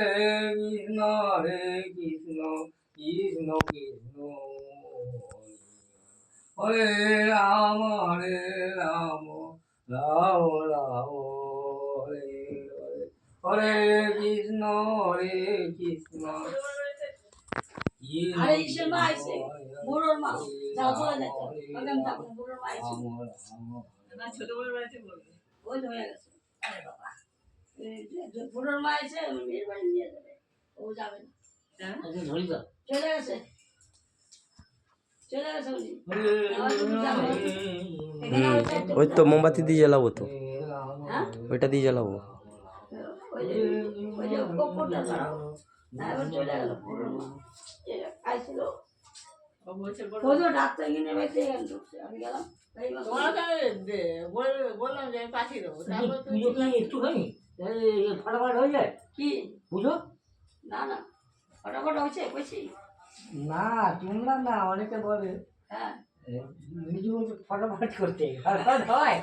কৃষ্ণ হরে কৃষ্ণ কৃষ্ণ কৃষ্ণ। হরে রাম হরে রাম রাম রাম হরে হরে হরে কৃষ্ণ হরে কৃষ্ণ। ছোট বড় বাড়িতে বলবে। ওই হয়ে গেছে। আরে বাবা। বুড়োর মা ওই মেয়ের বাড়ি নিয়ে যাবে। ও যাবে না। হ্যাঁ? তো চলে গেছে। চলে গেছে উনি। হরে এখানে ওই তো মোমবাতি দিয়ে জ্বালাবো তো। হ্যাঁ? ওইটা দিয়ে জ্বালাবো। বললাম যে আমি পাঠিয়ে দেবো। তারপর একটুখানি ফটাফট হয়ে যায়। কি? পুজো না না ফটাফট হয়েছে কইছি না তোমরা না অনেকে বলে হ্যাঁ। ফটাফট করতে ফটাফট হয়।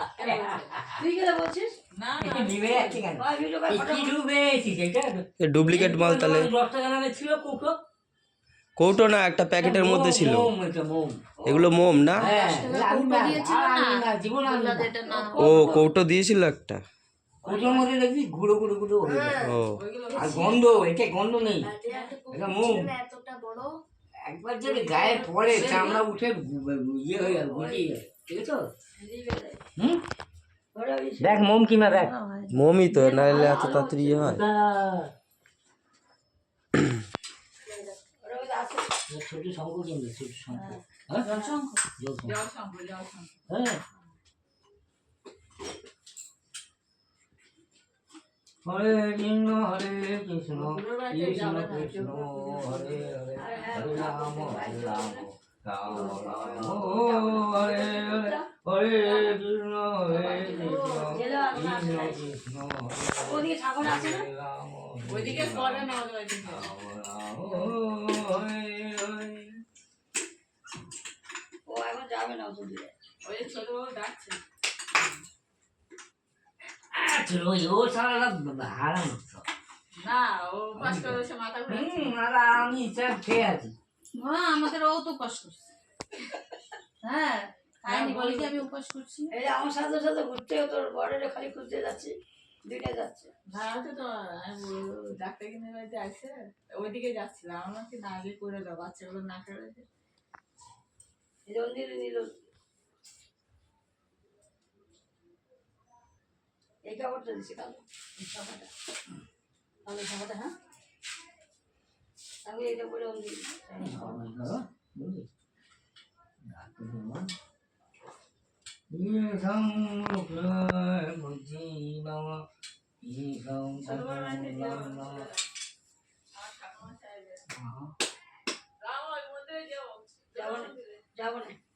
তুই বলছিস? কেন? এটা ডুপ্লিকেট মাল তাহলে। ছিল কৌটো? কৌটো না একটা প্যাকেটের মধ্যে ছিল। মোম এগুলো মোম না? হ্যাঁ না। ও কৌটো দিয়েছিল একটা? কৌটোর মধ্যে দেখবি গুঁড়ো গুঁড়ো গুঁড়ো হয়ে। আর গন্ধ একে গন্ধ নেই। এটা মোম এতটা বড়। একবার যদি গায়ে পড়ে চামড়া উঠে ইয়ে হয়ে গেল ঠিক আছে হুম? দেখ মোম কিনা দেখ। মোমই তো নাহলে এত তাড়াতাড়ি ইয়ে হয়। ছোট শঙ্খ কিনবে ছোট শঙ্খ। হ্যাঁ। শঙ্খ। যাও সম্ভব হ্যাঁ। হরে কৃষ্ণ হরে কৃষ্ণ কৃষ্ণ কৃষ্ণ, হরে হরে হরে রাম হরে রাম হরে হরে হরে কৃষ্ণ হরে কৃষ্ণ কৃষ্ণ কৃষ্ণ ও এখন যাবে না ওষুধ ওই ছোট ডাকছে। ওই ও সারা হারাম না ও পাস করে মাথা ঘুরে হুম আর আমি ইচ্ছা খেয়ে আছি হ্যাঁ আমাদের ও তো উপাস করছে হ্যাঁ খাইনি বলি যে আমি উপাস করছি এই আমার সাথে সাথে ঘুরতে তোর বড়ের খালি খুঁজতে যাচ্ছি দুইটা যাচ্ছে ভাড়াতে তো আমি ডাক্তার কিনে বাড়িতে আসছে ওইদিকে যাচ্ছিলাম আমার কি না আগে করে দাও বাচ্চাগুলো না করে এই যে নিল এই কাপড়টা দিছি কালো এই জামাটা কালো জামাটা হ্যাঁ আমি এটা পরে অন্যের যাব না যাব না